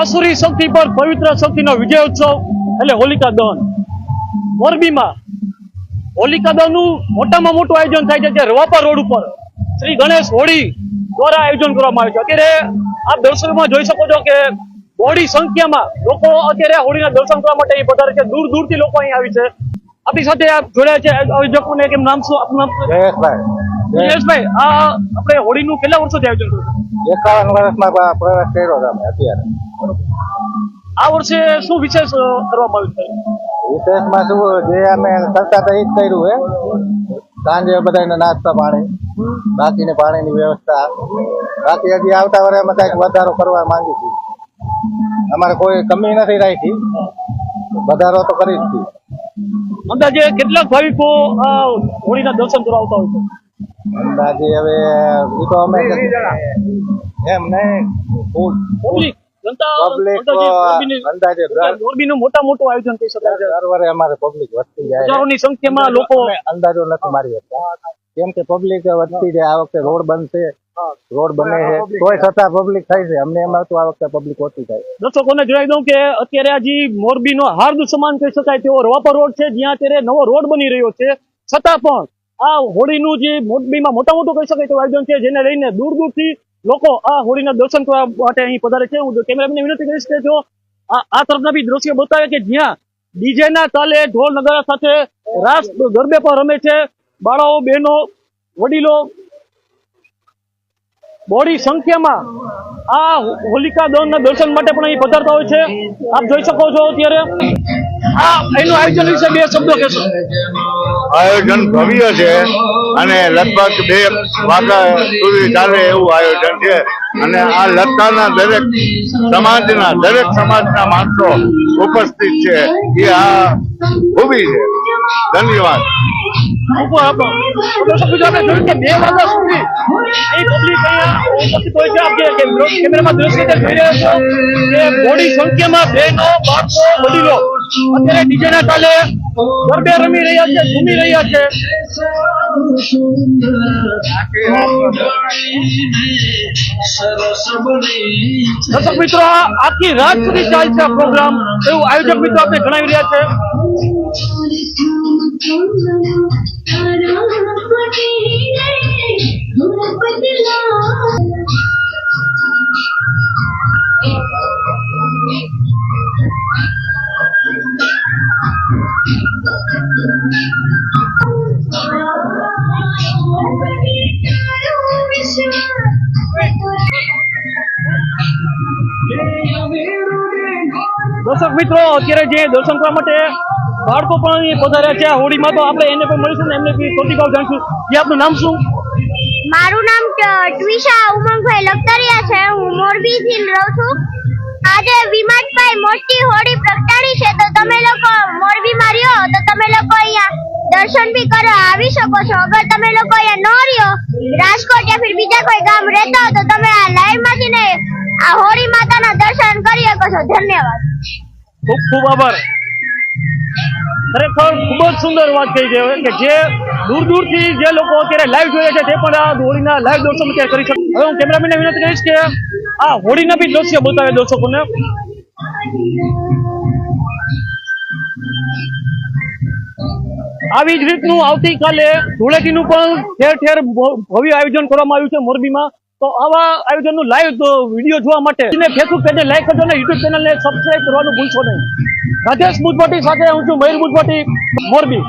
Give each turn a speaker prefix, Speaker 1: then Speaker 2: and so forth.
Speaker 1: આસુરી શક્તિ પર પવિત્ર શક્તિનો વિજય ઉત્સવ એટલે હોલિકા દહન. મોરબીમાં હોલિકા દહનનું મોટામાં મોટું આયોજન થાય છે જે રવાપા રોડ ઉપર. શ્રી ગણેશ હોળી દ્વારા આયોજન કરવામાં આવ્યું છે. અત્યારે આપ દર્શકમાં જોઈ શકો છો કે મોડી સંખ્યામાં લોકો અત્યારે હોળીના દર્શન કરવા માટે અહીં પધારે છે. દૂર દૂરથી લોકો અહીં આવી છે. આપણી સાથે આપ જોડાયા છે આયોજકોને કેમ નામ શું? આપનું નામ
Speaker 2: જયેશભાઈ.
Speaker 1: જયેશભાઈ આ આપણે હોળીનું કેટલા વર્ષોથી આયોજન કર્યું?
Speaker 2: એકાવન વર્ષમાં પ્રવેશ કર્યો છે અમે અત્યારે.
Speaker 1: આ વર્ષે શું વિશેષ કરવામાં આવ્યું છે?
Speaker 2: વિશેષમાં શું જે અમે કરતા એ જ કર્યું હે સાંજે બધાને નાસ્તા પાણી બાકીને પાણીની વ્યવસ્થા. બાકી હજી આવતા વર્ષે અમે કંઈક વધારો કરવા માંગી છીએ. અમારે કોઈ કમી નથી રાખી. વધારો તો કરી જ
Speaker 1: અંદાજે કેટલાક ભાવિકો હોળીના દર્શન કરવા આવતા હોય છે?
Speaker 2: અંદાજે હવે એ તો અમે એમ નહીં.
Speaker 1: પબ્લિક
Speaker 2: પબ્લિક
Speaker 1: અંદાજે મોરબીની-
Speaker 2: અંદાજે દર
Speaker 1: મોરબીનું મોટા મોટું આયોજન કહી શકાય છે.
Speaker 2: અમારે પબ્લિક વધતી જાય.
Speaker 1: હજારોની સંખ્યામાં લોકો
Speaker 2: અંદાજો નથી મારી શકતા. કેમ કે પબ્લિક વધતી જાય આ વખતે રોડ બનશે રોડ બને છે. કોઈ છતાં પબ્લિક થાય છે. અમને એમાં તો આ વખતે પબ્લિક ઓછી થાય.
Speaker 1: દર્શકોને જણાવી દઉં કે અત્યારે હજી મોરબીનો હાર્દ સમાન કહી શકાય તેવો રોપર રોડ છે. જ્યાં અત્યારે નવો રોડ બની રહ્યો છે. છતાં પણ આ હોળીનું જે મોરબીમાં મોટા મોટું કહી શકાય તેવું આયોજન છે, જેને લઈને દૂર દૂરથી લોકો આ હોળીના દર્શન કરવા માટે અહીં પધારે છે. હું કેમેરામેનને વિનંતી કરીશ કે જો આ તરફના બી દ્રશ્ય બતાવે કે જ્યાં ડીજે ના તાલે ઢોલ નગારા સાથે રાસ ગરબે પર રમે છે. બાળાઓ, બહેનો, વડીલો બોડી સંખ્યામાં આ હોલિકા દહનના દર્શન માટે પણ અહીં પધારતા હોય છે. આપ જોઈ શકો છો અત્યારે. આ એનું આયોજન વિશે બે શબ્દો કહેશો.
Speaker 3: આયોજન ભવ્ય છે અને લગભગ બે વાગા સુધી ચાલે એવું આયોજન છે. અને આ લતાના દરેક સમાજના દરેક સમાજના માણસો ઉપસ્થિત છે. એ આ ખૂબી છે. ધન્યવાદ.
Speaker 1: આપણે બે વાગ્યા સુધી અહીં પબ્લિક ઉપસ્થિત હોય છે. આપ કેમેરામાં દ્રશ્ય જે રહ્યા છો. કે બોડી સંખ્યામાં બહેનો બાળકો વડીલો અત્યારે ડીજે ના કાલે ગરબે રમી રહ્યા છે, ઝૂમી રહ્યા છે. દર્શક મિત્રો, આખી રાત સુધી ચાલશે આ પ્રોગ્રામ એવું આયોજક મિત્રો આપણે જણાવી રહ્યા છે. દર્શક મિત્રો, અત્યારે જે દર્શન કરવા માટે બાળકો પણ પધાર્યા છે. હોળીમાં તો આપણે એને પણ મળીશું ને એમને બી ચોથી જાણશું. જે, આપનું નામ શું?
Speaker 4: મારું નામ ટ્વિશા ઉમંગભાઈ લખતરિયા છે. હું મોરબી થી રહું છું. આજે વિમાનભાઈ મોટી હોળી પ્રગટાડી છે, તો તમે લોકો મોરબીમાં રહ્યો તો તમે લોકો અહીંયા દર્શન બી કરવા આવી શકો છો. અગર તમે લોકો અહીંયા ન રહ્યો, રાજકોટ યા ફિર બીજા કોઈ ગામ રહેતા હો તો તમે આ લાઈવમાંથી ને આ હોળી માતાના દર્શન કરી શકો છો. ધન્યવાદ.
Speaker 1: ખૂબ ખૂબ આભાર. ખરેખર ખૂબ જ સુંદર વાત કહી છે કે જે દૂર દૂરથી જે લોકો અત્યારે લાઈવ જોઈએ છે તે પણ આ હોળીના લાઈવ દર્શન અત્યારે કરી શકે હવે હું કેમેરામેનને વિનંતી કરીશ કે આ હોળીના બી દ્રશ્ય બતાવે દર્શકોને. આવી જ રીતનું આવતીકાલે ધૂળેટીનું પણ ઠેર ઠેર ભવ્ય આયોજન કરવામાં આવ્યું છે મોરબીમાં. તો આવા આયોજનનું લાઈવ વીડિયો જોવા માટે ફેસબુક પેજને લાઈક કરજો અને યુટ્યુબ ચેનલને સબસ્ક્રાઈબ કરવાનું ભૂલશો નહીં. રાજેશ બુજવાટી સાથે હું છું, મયુર બુજવાટી મોરબી.